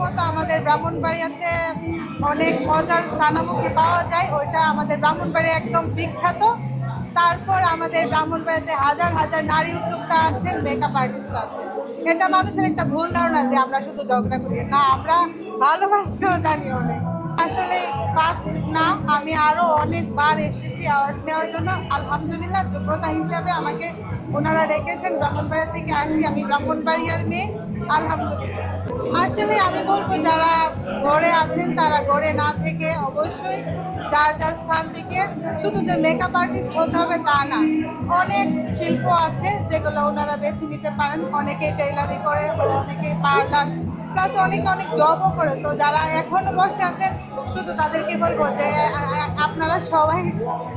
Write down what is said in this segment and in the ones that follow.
প্রথমত আমাদের ব্রাহ্মণবাড়িয়াতে অনেক মজার স্থানামুখী পাওয়া যায়। ওইটা আমাদের ব্রাহ্মণবাড়িয়া একদম বিখ্যাত। তারপর আমাদের ব্রাহ্মণবাড়িয়াতে হাজার হাজার নারী উদ্যোক্তা আছেন মেকআপ আর্টিস্ট আছেন। এটা মানুষের একটা ভুল ধারণা যে আমরা শুধু ঝগড়া করি। না, আমরা ভালোবাসতেও জানি অনেক। আসলে ফার্স্ট না, আমি আরও অনেকবার এসেছি অ্যাওয়ার্ড নেওয়ার জন্য। আলহামদুলিল্লাহ, যোগ্যতা হিসাবে আমাকে ওনারা রেখেছেন। ব্রাহ্মণবাড়িয়া থেকে আসছি আমি, ব্রাহ্মণবাড়িয়ার মেয়ে। আলহামদুলিল্লাহ। আসলে আমি বলব, যারা ঘরে আছেন, তারা ঘরে না থেকে অবশ্যই যার যার স্থান থেকে শুধু যে মেকআপ আর্টিস্ট হতে হবে তা না, অনেক শিল্প আছে যেগুলো ওনারা বেছে নিতে পারেন। অনেকে টেইলারি করে, অনেকে পার্লার প্লাস অনেকে অনেক জবও করে। তো যারা এখনও বসে আছেন, শুধু তাদেরকে বলব যে আপনারা সবাই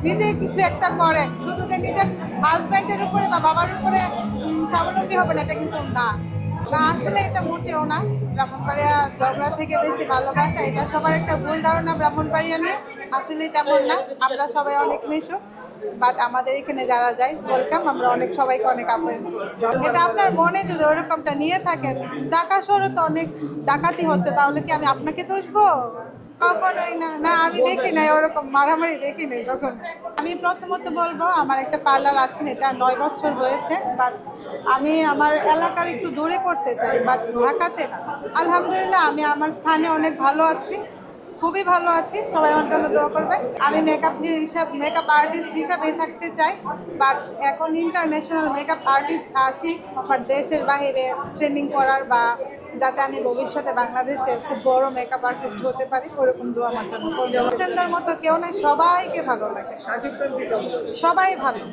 নিজে কিছু একটা করেন। শুধু যে নিজের হাজব্যান্ডের উপরে বা বাবার উপরে স্বাবলম্বী হবেন, এটা কিন্তু না। না, আসলে এটা মোটেও না। ব্রাহ্মণবাড়িয়া ঝগড়া থেকে বেশি ভালোবাসা, এটা সবার একটা ভুল ধারণা ব্রাহ্মণবাড়িয়া নিয়ে। আসলে তেমন না, আমরা সবাই অনেক মিশুক বাট আমাদের এখানে যারা যায় ওয়েলকাম আমরা অনেক, সবাইকে অনেক আপ্যায়ন এটা আপনার মনে যদি ওরকমটা নিয়ে থাকেন, ঢাকা শহরে তো অনেক ডাকাতি হচ্ছে, তাহলে কি আমি আপনাকে দোষবো? কখনোই না। না, আমি দেখি নাই, ওরকম মারামারি দেখি নাই কখনো। আমি প্রথমত বলব, আমার একটা পার্লার আছে, এটা নয় বছর হয়েছে বাট আমি আমার এলাকার একটু দূরে করতে চাই বাট ঢাকাতে না। আলহামদুলিল্লাহ, আমি আমার স্থানে অনেক ভালো আছি। খুবই ভালো আছি। সবাই আমার জন্য দোয়া করবে আমি মেকআপ হিসাব মেকআপ আর্টিস্ট হিসাবে থাকতে চাই বাট এখন ইন্টারন্যাশনাল মেকআপ আর্টিস্ট আছি বাট দেশের বাইরে ট্রেনিং করার বা যাতে আমি ভবিষ্যতে বাংলাদেশে খুব বড় মেকআপ আর্টিস্ট হতে পারি, ওরকম দোয়া আমার জন্য করবে মতো কেউ নাই, সবাইকে ভালো লাগে। সবাই ভালো।